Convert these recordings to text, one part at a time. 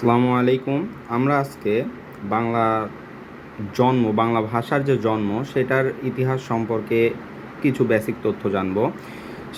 আসসালামু আলাইকুম। আমরা আজকে বাংলা জন্ম, বাংলা ভাষার যে জন্ম, সেটার ইতিহাস সম্পর্কে কিছু বেসিক তথ্য জানব।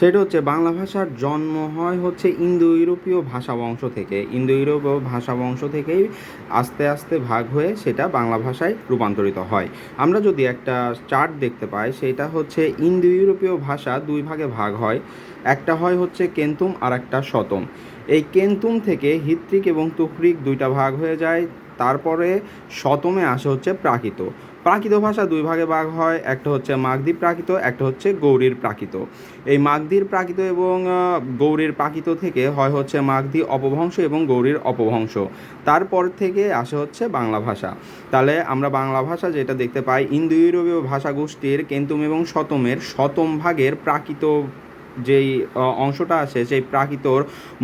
সেটা হচ্ছে বাংলা ভাষার জন্ম হয় হচ্ছে ইন্দো ইউরোপীয় ভাষা বংশ থেকে। ইন্দো ইউরোপীয় ভাষা বংশ থেকেই আস্তে আস্তে ভাগ হয়ে সেটা বাংলা ভাষায় রূপান্তরিত হয়। আমরা যদি একটা চার্ট দেখতে পাই, সেটা হচ্ছে ইন্দো ইউরোপীয় ভাষা দুই ভাগে ভাগ হয়। একটা হয় হচ্ছে কেন্তুম আর একটা শতম। এই কেন্তুম থেকে হিত্রিক এবং তুকরিক দুইটা ভাগ হয়ে যায়। তারপরে শতমে আসে হচ্ছে প্রাকৃত। প্রাকৃত ভাষা দুই ভাগে ভাগ হয়, একটা হচ্ছে মাগধী প্রাকৃত, একটা হচ্ছে গৌরীর প্রাকৃত। এই মাগধীর প্রাকৃত এবং গৌরীর প্রাকৃত থেকে হয় হচ্ছে মাগধী অপভ্রংশ এবং গৌরীর অপভ্রংশ। তারপর থেকে আসে হচ্ছে বাংলা ভাষা। তাহলে আমরা বাংলা ভাষা যেটা দেখতে পাই ইন্দো ইউরোপীয় ভাষাগোষ্ঠীর কেন্তুম এবং শতমের শতম ভাগের প্রাকৃত যেই অংশটা আছে, সেই প্রাকৃতর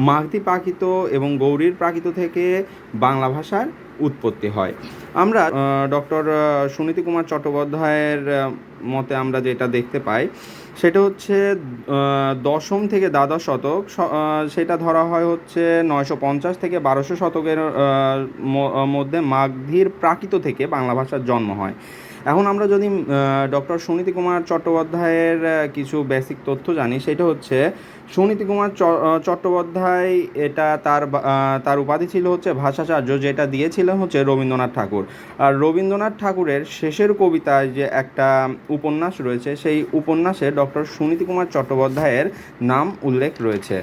মাগধী প্রাকৃত এবং গৌরীর প্রাকৃত থেকে বাংলা ভাষার উৎপত্তি হয়। আমরা ডক্টর সুনীতি কুমার চট্টোপাধ্যায়ের মতে আমরা যেটা দেখতে পাই, সেটা হচ্ছে দশম থেকে দ্বাদশ শতক সেটা ধরা হয় হচ্ছে নয়শো পঞ্চাশ থেকে বারোশো শতকের মধ্যে মাগধীর প্রাকৃত থেকে বাংলা ভাষার জন্ম হয়। এখন আমরা যদি ডক্টর সুনীতি কুমার চট্টোপাধ্যায়ের কিছু বেসিক তথ্য জানি, সেটা হচ্ছে সুনীতি কুমার চট্টোপাধ্যায় এটা তার তার উপাধি ছিল হচ্ছে ভাষাচার্য, যেটা দিয়েছিলেন হচ্ছে রবীন্দ্রনাথ ঠাকুর। আর রবীন্দ্রনাথ ঠাকুরের শেষের কবিতায় যে একটা উপন্যাস রয়েছে, সেই উপন্যাসে ডক্টর সুনীতি কুমার চট্টোপাধ্যায়ের নাম উল্লেখ রয়েছে।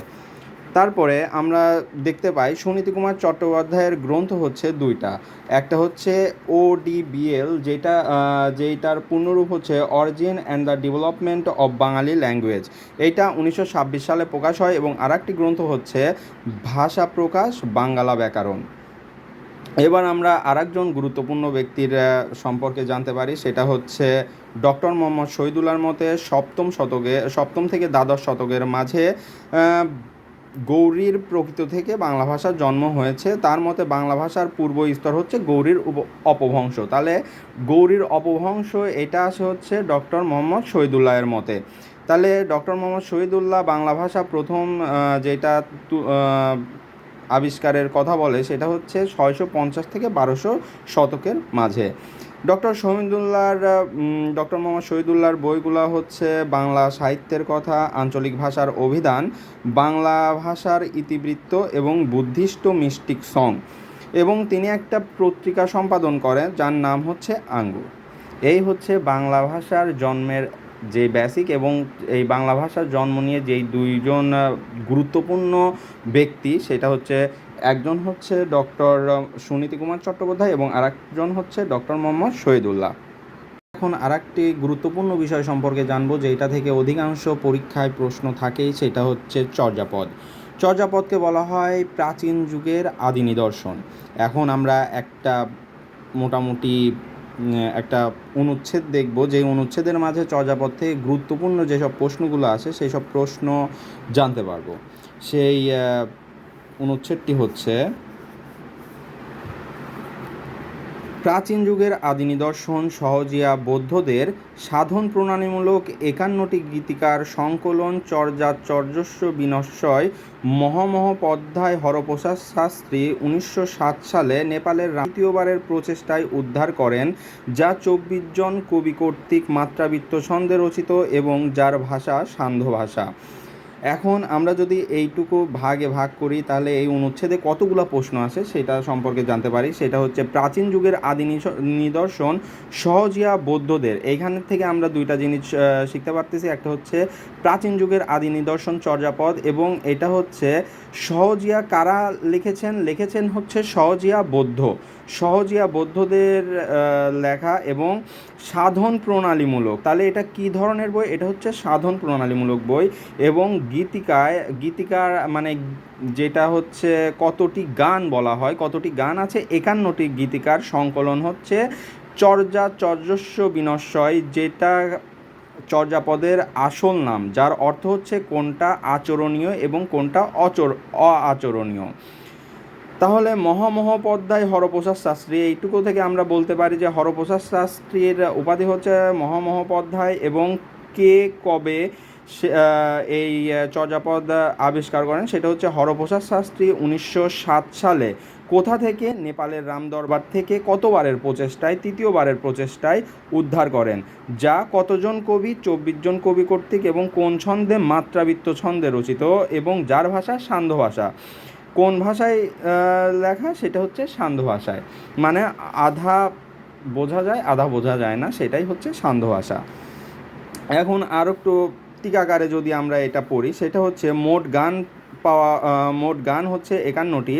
তারপরে আমরা দেখতে পাই সুনীতি কুমার চট্টোপাধ্যায়ের গ্রন্থ হচ্ছে দুইটা। একটা হচ্ছে ও ডিবিএল যেটা যেটার পূর্ণরূপ হচ্ছে origin and the development of Bengali language এইটা উনিশশো সালে প্রকাশ হয় এবং আরেকটি গ্রন্থ হচ্ছে ভাষা প্রকাশ, বাঙ্গালা ব্যাকরণ। এবার আমরা আরেকজন গুরুত্বপূর্ণ ব্যক্তির সম্পর্কে জানতে পারি, সেটা হচ্ছে ডক্টর মোহাম্মদ শহীদুল্লাহর মতে সপ্তম শতকে, সপ্তম থেকে দ্বাদশ শতকের মাঝে গৌরীর প্রকৃত থেকে বাংলা ভাষার জন্ম হয়েছে। তার মতে বাংলা ভাষার পূর্ব স্তর হচ্ছে গৌরীর অপভ্রংশ। তাহলে গৌরীর অপভ্রংশ এটা আসে হচ্ছে ডক্টর মোহাম্মদ শহীদুল্লাহের মতে। তাহলে ডক্টর মোহাম্মদ শহীদুল্লাহ বাংলা ভাষা প্রথম যেটা আবিষ্কারের কথা বলে, সেটা হচ্ছে ছয়শো পঞ্চাশ থেকে বারোশো শতকের মাঝে। ডক্টর শহীদুল্লাহর ডক্টর মোহাম্মদ শহীদুল্লাহর বইগুলো হচ্ছে বাংলা সাহিত্যের কথা, আঞ্চলিক ভাষার অভিধান, বাংলা ভাষার ইতিবৃত্ত এবং বুদ্ধিষ্ট মিষ্টিক সং। এবং তিনি একটা পত্রিকা সম্পাদন করেন, যার নাম হচ্ছে আঙ্গুর। এই হচ্ছে বাংলা ভাষার জন্মের যে বেসিক এবং এই বাংলা ভাষার জন্ম নিয়ে যেই দুইজন গুরুত্বপূর্ণ ব্যক্তি, সেটা হচ্ছে একজন হচ্ছে ডক্টর সুনীতি কুমার চট্টোপাধ্যায় এবং আরেকজন হচ্ছে ডক্টর মোহাম্মদ শহীদুল্লাহ। এখন আরেকটি গুরুত্বপূর্ণ বিষয় সম্পর্কে জানব যেটা থেকে অধিকাংশ পরীক্ষায় প্রশ্ন থাকেই, সেটা হচ্ছে চর্যাপদ। চর্যাপদকে বলা হয় প্রাচীন যুগের আদি নিদর্শন। এখন আমরা একটা মোটামুটি একটা অনুচ্ছেদ দেখব যে অনুচ্ছেদের মাঝে চর্যাপথে গুরুত্বপূর্ণ যেসব প্রশ্নগুলো আছে সেই সব প্রশ্ন জানতে পারব। সেই অনুচ্ছেদটি হচ্ছে প্রাচীন যুগের আদি নিদর্শন সহজিয়া বৌদ্ধদের সাধন প্রণালীমূলক একান্নটি গীতিকার সংকলন চর্যাচর্যস্ব বিনশ্বয় মহামহোপাধ্যায় হরপ্রসাদ শাস্ত্রী উনিশশো সাত সালে নেপালের তৃতীয়বারের প্রচেষ্টায় উদ্ধার করেন, যা চব্বিশ জন কবি কর্তৃক মাত্রাবৃত্ত ছন্দে রচিত এবং যার ভাষা সান্ধ্য ভাষা। এখন আমরা যদি এইটুকু ভাগে ভাগ করি, তাহলে এই অনুচ্ছেদে কতগুলো প্রশ্ন আছে সেটা সম্পর্কে জানতে পারি। সেটা হচ্ছে, প্রাচীন যুগের আদি নিদর্শন সহজিয়া বৌদ্ধদের। এইখান থেকে আমরা দুইটা জিনিস শিখতে পারতেছি। একটা হচ্ছে, প্রাচীন যুগের আদি নিদর্শন চর্যাপদ এবং এটা হচ্ছে সহজিয়া কারা লিখেছেন? লিখেছেন হচ্ছে সহজিয়া বৌদ্ধ। সহজিয়া বৌদ্ধদের লেখা এবং সাধন প্রণালীমূলক। তাহলে এটা কি ধরনের বই? এটা হচ্ছে সাধন প্রণালীমূলক বই এবং গীতিকায়, গীতিকার মানে যেটা হচ্ছে কতটি গান বলা হয়, কতটি গান আছে, একান্নটি গীতিকার সংকলন হচ্ছে চর্যা চর্যস্ব বিনশ্বয়, যেটা চর্যাপদের আসল নাম, যার অর্থ হচ্ছে কোনটা আচরণীয় এবং কোনটা অচর, অআচরণীয়। তাহলে মহামহোপাধ্যায় হরপ্রসাদ শাস্ত্রী, এইটুকু থেকে আমরা বলতে পারি যে হরপ্রসাদ শাস্ত্রীর উপাধি হচ্ছে মহামহোপাধ্যায় এবং কে কবে এই চর্যাপদ আবিষ্কার করেন, সেটা হচ্ছে হরপ্রসাদ শাস্ত্রী উনিশশো সাত সালে। কোথা থেকে? নেপালের রাম দরবার থেকে কতবারের প্রচেষ্টায়? তৃতীয়বারের প্রচেষ্টায় উদ্ধার করেন। যা কতজন কবি? চব্বিশ জন কবি কর্তৃক এবং কোন ছন্দে? মাত্রাবৃত্ত ছন্দে রচিত এবং যার ভাষা? সান্ধ্য ভাষা। কোন ভাষায় লেখা? সেটা হচ্ছে সান্ধ্য ভাষায়। মানে আধা বোঝা যায়, আধা বোঝা যায় না, সেটাই হচ্ছে সান্ধ্য ভাষা। এখন আর একটু টিকাকারে যদি আমরা এটা পড়ি, সেটা হচ্ছে মোট গান পাওয়া মোট গান হচ্ছে একান্নটি,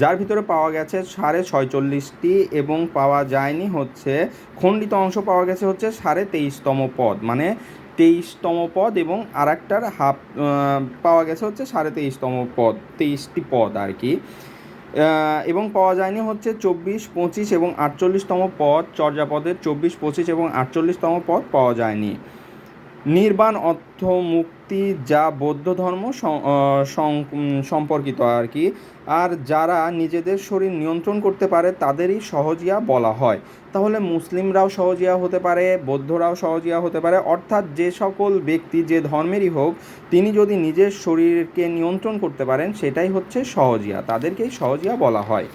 যার ভিতরে পাওয়া গেছে সাড়ে ছয়চল্লিশটি এবং পাওয়া যায়নি হচ্ছে, খণ্ডিত অংশ পাওয়া গেছে হচ্ছে সাড়ে তেইশতম পদ মানে তেইশতম পদ এবং আর একটার হাফ পাওয়া গেছে হচ্ছে সাড়ে তেইশতম পদ, তেইশটি পদ আর কি। এবং পাওয়া যায়নি হচ্ছে চব্বিশ, পঁচিশ এবং আটচল্লিশতম পদ, চর্যাপদের চব্বিশ, পঁচিশ এবং আটচল্লিশতম পদ পাওয়া যায়নি। নির্বাণ অর্থ মুক্তি যা বৌদ্ধ ধর্ম সম্পর্কিত আর কি। আর যারা নিজেদের শরীর নিয়ন্ত্রণ করতে পারে, তাদেরই সহজিয়া বলা হয়। তাহলে মুসলিমরাও সহজিয়া হতে পারে, বৌদ্ধরাও সহজিয়া হতে পারে। অর্থাৎ যে সকল ব্যক্তি যে ধর্মেরই হোক, তিনি যদি নিজের শরীরকে নিয়ন্ত্রণ করতে পারেন, সেটাই হচ্ছে সহজিয়া। তাদেরকেই সহজিয়া বলা হয়।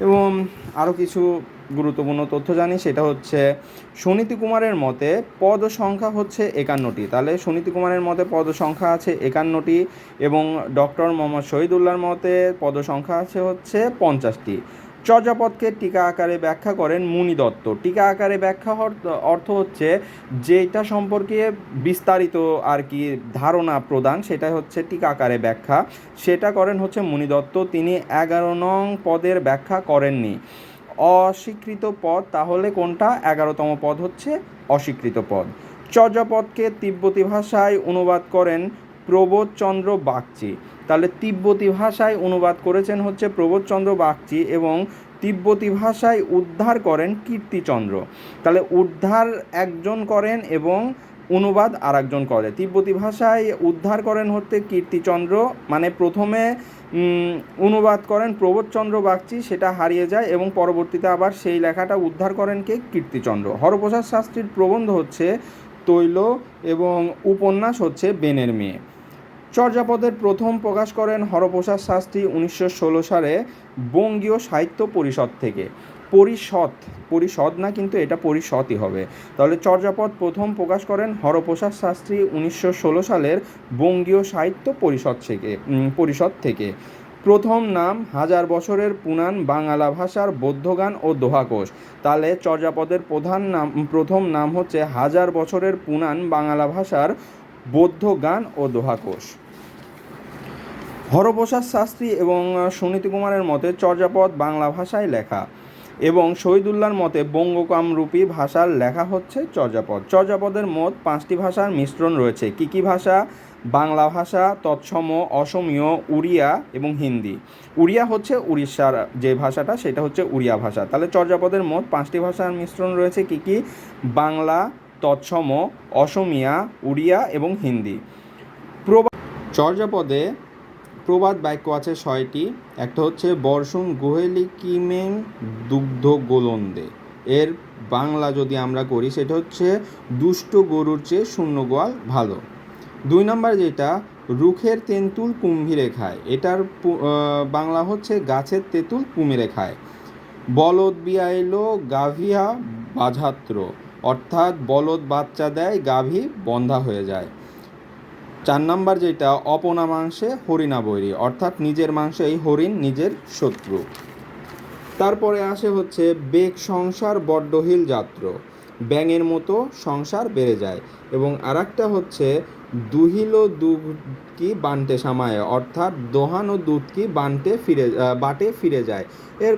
এবং আরও কিছু গুরুত্বপূর্ণ তথ্য জানি, সেটা হচ্ছে সুনীতি কুমারের মতে পদ সংখ্যা হচ্ছে একান্নটি। তাহলে সুনীতি কুমারের মতে পদ সংখ্যা আছে একান্নটি এবং ডক্টর মোহাম্মদ শহীদুল্লাহর মতে পদ সংখ্যা আছে হচ্ছে পঞ্চাশটি। চর্যাপদকে টিকা আকারে ব্যাখ্যা করেন মুনি দত্ত। টিকা আকারে ব্যাখ্যা অর্থ- হচ্ছে যেটা সম্পর্কে বিস্তারিত আর কি ধারণা প্রদান সেটা হচ্ছে টিকা আকারে ব্যাখ্যা। সেটা করেন হচ্ছে মুনি দত্ত। তিনি এগারো নং পদের ব্যাখ্যা করেননি। অস্বীকৃত পদ, তাহলে কোনটা? এগারোতম পদ হচ্ছে অস্বীকৃত পদ। চর্যাপদকে তিব্বতী ভাষায় অনুবাদ করেন প্রবোধচন্দ্র বাগচি। তাহলে তিব্বতী ভাষায় অনুবাদ করেছেন হচ্ছে প্রবোধচন্দ্র বাগচি এবং তিব্বতী ভাষায় উদ্ধার করেন কীর্তিচন্দ্র। তাহলে উদ্ধার একজন করেন এবং অনুবাদ আর একজন করে। তিব্বতী ভাষায় উদ্ধার করেন হচ্ছে কীর্তিচন্দ্র। মানে প্রথমে অনুবাদ করেন প্রবোধচন্দ্র বাগচি, সেটা হারিয়ে যায় এবং পরবর্তীতে আবার সেই লেখাটা উদ্ধার করেন কে? কীর্তিচন্দ্র। হরপ্রসাদ শাস্ত্রীর প্রবন্ধ হচ্ছে তৈল এবং উপন্যাস হচ্ছে বেনের মেয়ে। চর্যাপদের প্রথম প্রকাশ করেন হরপ্রসাদ শাস্ত্রী উনিশশো ষোলো সালে বঙ্গীয় সাহিত্য পরিষদ থেকে। পরিষদ পরিষদ না কিন্তু এটা পরিষদই হবে। তাহলে চর্যাপদ প্রথম প্রকাশ করেন হরপ্রসাদ শাস্ত্রী উনিশশো ষোলো সালের বঙ্গীয় সাহিত্য পরিষদ থেকে পরিষদ থেকে। প্রথম নাম হাজার বছরের পুনান বাংলা ভাষার বৌদ্ধগান ও দোহাকোষ। তাহলে চর্যাপদের প্রধান নাম, প্রথম নাম হচ্ছে হাজার বছরের পুনান বাংলা ভাষার বৌদ্ধ গান ও দোহাকোষ। হরপ্রসাদ শাস্ত্রী এবং সুনীতি কুমারের মতে চর্যাপদ বাংলা ভাষায় লেখা। এবং শহীদুল্লাহর মতে বঙ্গকামরূপী ভাষার লেখা হচ্ছে চর্যাপদ। চর্যাপদের মোট পাঁচটি ভাষার মিশ্রণ রয়েছে। কী কী ভাষা? বাংলা ভাষা, তৎসম, অসমীয়, উড়িয়া এবং হিন্দি। উড়িয়া হচ্ছে উড়িষ্যার যে ভাষাটা, সেটা হচ্ছে উড়িয়া ভাষা। তাহলে চর্যাপদের মোট পাঁচটি ভাষার মিশ্রণ রয়েছে কী কী? বাংলা, তৎসম, অসমিয়া, উড়িয়া এবং হিন্দি। চর্যাপদে প্রবাদ বাক্য আছে ছয়টি। একটা হচ্ছে বর্ষণ গোহেলি কিমেং দুগ্ধ গোলন্দে। এর বাংলা যদি আমরা করি, সেটা হচ্ছে, দুষ্ট গরুর চেয়ে শূন্য গোয়াল ভালো। দুই নম্বর যেটা, রুখের তেঁতুল কুম্ভীরে খায় এটার বাংলা হচ্ছে, গাছের তেঁতুল কুমিরে খায় বলদ বিয়াইলো গাভিয়া বাঝাত্র। অর্থাৎ, বলদ বাচ্চা দেয়, গাভী বন্ধা হয়ে যায়। চার নাম্বার যেটা অপনা মাংসে হরিণা বৈরী, অর্থাৎ নিজের মাংসে এই হরিণ নিজের শত্রু। তারপরে আসে হচ্ছে বেগ সংসার বড্ডহিল যাত্র। ব্যাঙের মতো সংসার বেড়ে যায় এবং আর হচ্ছে দুহিল দুধ কি বানটে সামায়, অর্থাৎ দোহান ও দুধ কি বানটে ফিরে বাটে ফিরে যায়। এর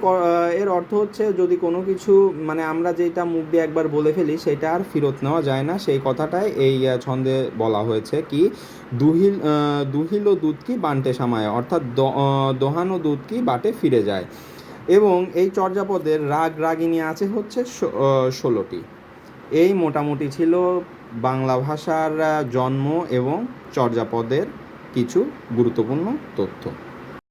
এর অর্থ হচ্ছে যদি কোনো কিছু মানে আমরা যেটা মুখ দিয়ে একবার বলে ফেলি, সেটা আর ফেরত নেওয়া যায় না। সেই কথাটাই এই ছন্দে বলা হয়েছে কি, দুহিল দুহিল ও দুধ কি বানটে সামায়, অর্থাৎ দোহান ও দুধ কি বাটে ফিরে যায়। এবং এই চর্যাপদের রাগ রাগিনী আছে হচ্ছে ষোলোটি। এই মোটামুটি ছিল বাংলা ভাষার জন্ম এবং চর্যাপদের কিছু গুরুত্বপূর্ণ তথ্য।